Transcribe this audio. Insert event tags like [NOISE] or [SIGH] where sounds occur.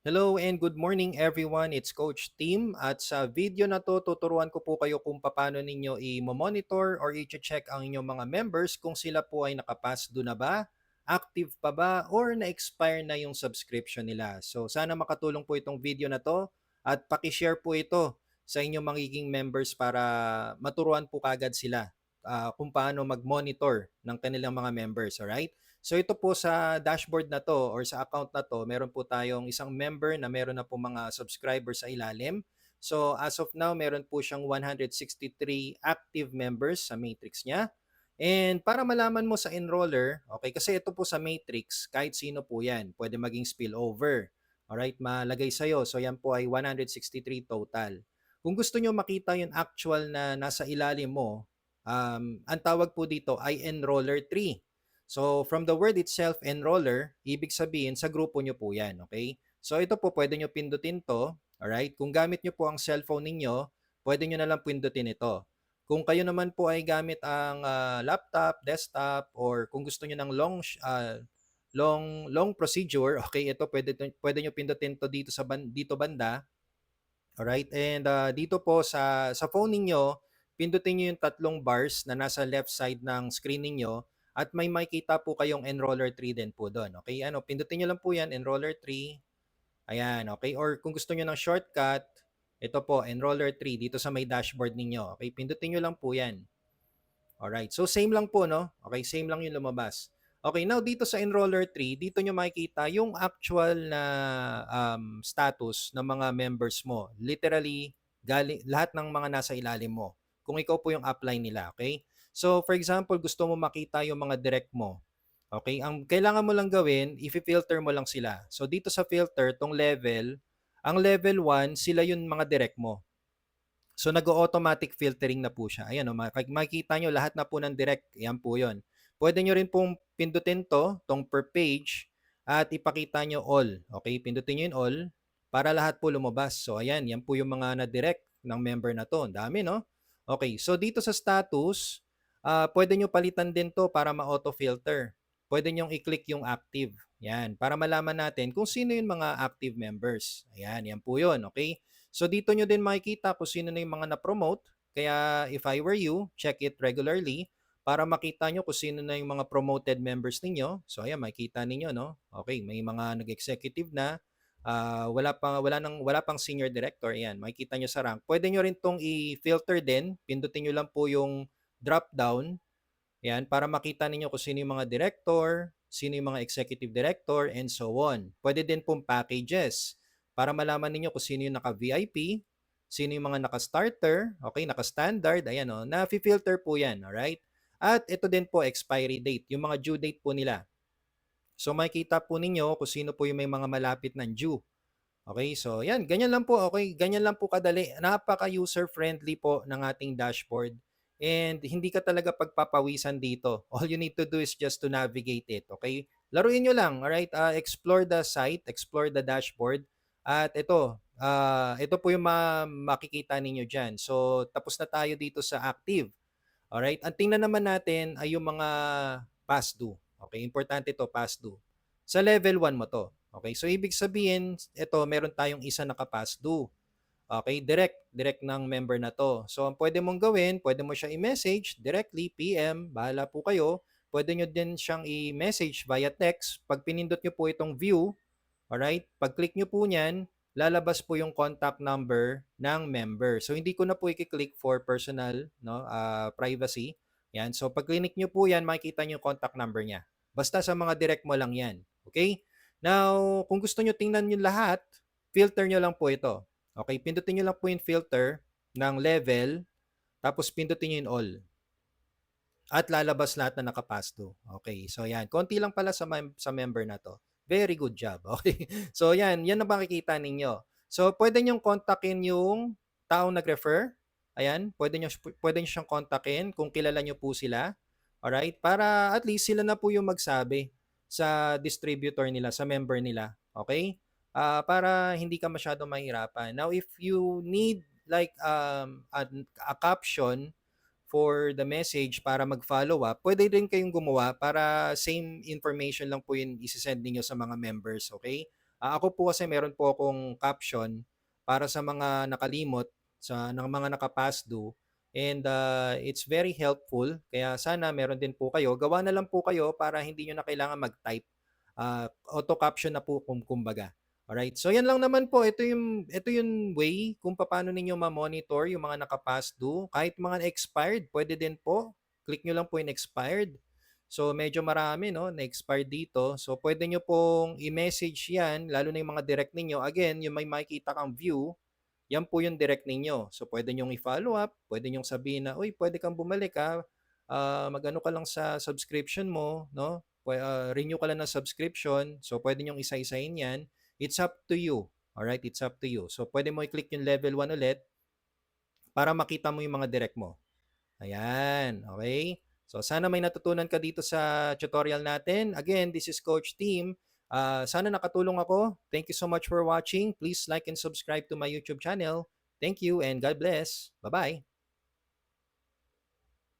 Hello and good morning everyone. It's Coach Tim at sa video na to tuturuan ko po kayo kung paano ninyo i-monitor or i-check ang inyong mga members kung sila po ay nakapass do na ba, active pa ba, or na-expire na yung subscription nila. So sana makatulong po itong video na to at paki-share po ito sa inyong magiging members para maturuan po kagad sila ah, kung paano mag-monitor ng kanilang mga members, alright? So ito po sa dashboard na to or sa account na to, meron po tayong isang member na meron na po mga subscribers sa ilalim. So as of now, meron po siyang 163 active members sa matrix niya. And para malaman mo sa enroller, okay, kasi ito po sa matrix, kahit sino po yan, pwede maging spillover. Alright, malagay sa'yo. So yan po ay 163 total. Kung gusto nyo makita yung actual na nasa ilalim mo, um, ang tawag po dito ay enroller tree. So from the word itself, enroller, ibig sabihin sa grupo nyo po yan, okay? So ito po, pwede nyo pindutin to, alright? Kung gamit nyo po ang cellphone ninyo, pwede nyo na lang pindutin ito. Kung kayo naman po ay gamit ang ah, laptop, desktop, or kung gusto nyo ng long, ah, long, long procedure, [LAUGHS] okay, ito pwede, pwede nyo pindutin to dito sa ban, dito banda, alright? And ah, dito po sa, sa phone ninyo, pindutin nyo yung tatlong bars na nasa left side ng screen ninyo at may makita po kayong enroller tree din po doon. Okay, ano, pindutin nyo lang po yan, enroller tree. Ayan, okay. Or kung gusto nyo ng shortcut, ito po, enroller tree, dito sa may dashboard ninyo. Okay, pindutin nyo lang po yan. Alright, so same lang po, no? Okay, same lang yung lumabas. Okay, now dito sa enroller tree, dito nyo makikita yung actual na um, status ng mga members mo. Literally, gali, lahat ng mga nasa ilalim mo. Kung ikaw po yung upline nila, okay? So, for example, gusto mo makita yung mga direct mo. Okay, ang kailangan mo lang gawin, i-filter mo lang sila. So, dito sa filter, tong level, ang level 1, sila yung mga direct mo. So nag-automatic filtering na po siya. Ayan, oh, mak- makikita nyo lahat na po ng direct. Yan po yon. Pwede nyo rin pong pindutin to, tong per page, at ipakita nyo all. Okay, pindutin nyo yung all para lahat po lumabas. So ayan, yan po yung mga na-direct ng member na to. Ang dami, no? Okay, so dito sa status, ah pwede nyo palitan din to para ma-auto-filter. Pwede nyo i-click yung active. Yan, para malaman natin kung sino yung mga active members. Ayan, yan po yun, okay? So dito nyo din makikita kung sino na yung mga na-promote. Kaya if I were you, check it regularly para makita nyo kung sino na yung mga promoted members ninyo. So ayan, makikita ninyo, no? Okay, may mga nag-executive na, ah, wala pang wala nang wala pang senior director. Ayan, makikita nyo sa rank. Pwede nyo rin tong i-filter din. Pindutin nyo lang po yung drop down. Ayan, para makita ninyo kung sino yung mga director, sino yung mga executive director, and so on. Pwede din pong packages para malaman ninyo kung sino yung naka-VIP, sino yung mga naka-starter, okay, naka-standard, ayan o, na-filter po yan, alright? At ito din po, expiry date, yung mga due date po nila. So makikita po ninyo kung sino po yung may mga malapit ng due. Okay, so yan, ganyan lang po, okay, ganyan lang po kadali. Napaka-user friendly po ng ating dashboard. And hindi ka talaga pagpapawisan dito. [LAUGHS] All you need to do is just to navigate it, okay? Laruin nyo lang, alright? Uh, explore the site, explore the dashboard. At ito, ah ito po yung ma- makikita ninyo dyan. So, tapos na tayo dito sa active. Alright? Ang tingnan naman natin ay yung mga past due. Okay, importante to past due. Sa level 1 mo to. Okay, so ibig sabihin, ito, meron tayong isa naka-past due. Okay, direct, direct ng member na to. So, ang pwede mong gawin, pwede mo siya i-message directly, PM, bahala po kayo. Pwede nyo din siyang i-message via text. Pag pinindot nyo po itong view, alright, pag click nyo po niyan, lalabas po yung contact number ng member. So, hindi ko na po i-click for personal no, ah, privacy. Yan. So, pag click nyo po yan, makikita nyo yung contact number niya. Basta sa mga direct mo lang yan. Okay? Now, kung gusto nyo tingnan nyo lahat, filter nyo lang po ito. Okay, pindutin nyo lang po yung filter ng level, tapos pindutin nyo yung all. At lalabas lahat na nakapass to. Okay, so yan. Konti lang pala sa, mem- sa member na to. Very good job. [LAUGHS] Okay, so yan. Yan ang makikita ninyo. So, pwede nyo kontakin yung taong nag-refer. Ayan, pwede nyo, pwede nyo siyang kontakin kung kilala nyo po sila. Alright, para at least sila na po yung magsabi sa distributor nila, sa member nila. Okay? Ah, para hindi ka masyado mahirapan. Now, if you need like um, a, a caption for the message para mag-follow up, pwede rin kayong gumawa para same information lang po yung isi-send ninyo sa mga members, okay? Ah, ako po kasi meron po akong caption para sa mga nakalimot, sa ng mga naka-past due and, ah, it's very helpful kaya sana meron din po kayo. Gawa na lang po kayo para hindi niyo na kailangan mag-type, ah, auto caption na po kumbaga. Alright, so yan lang naman po. Ito yung ito yung way kung papaano ninyo ma-monitor yung mga naka-past due. Kahit mga expired, pwede din po. Click nyo lang po yung expired. So medyo marami 'no, na expired dito. So pwede nyo pong i-message 'yan, lalo na yung mga direct ninyo. Again, yung may makikita kang view, yan po yung direct ninyo. So pwede nyong i-follow up, pwede nyong sabihin na, "Uy, pwede kang bumalik, ah, ah, mag-ano ka lang sa subscription mo 'no, ah, renew ka lang ng subscription." So pwede nyong isa-isahin 'yan. It's up to you, alright? It's up to you. So pwede mo i-click yung level 1 ulit para makita mo yung mga direct mo. Ayan, okay? So sana may natutunan ka dito sa tutorial natin. Again, this is Coach Team. Ah, sana nakatulong ako. Thank you so much for watching. Please like and subscribe to my YouTube channel. Thank you and God bless. Bye-bye.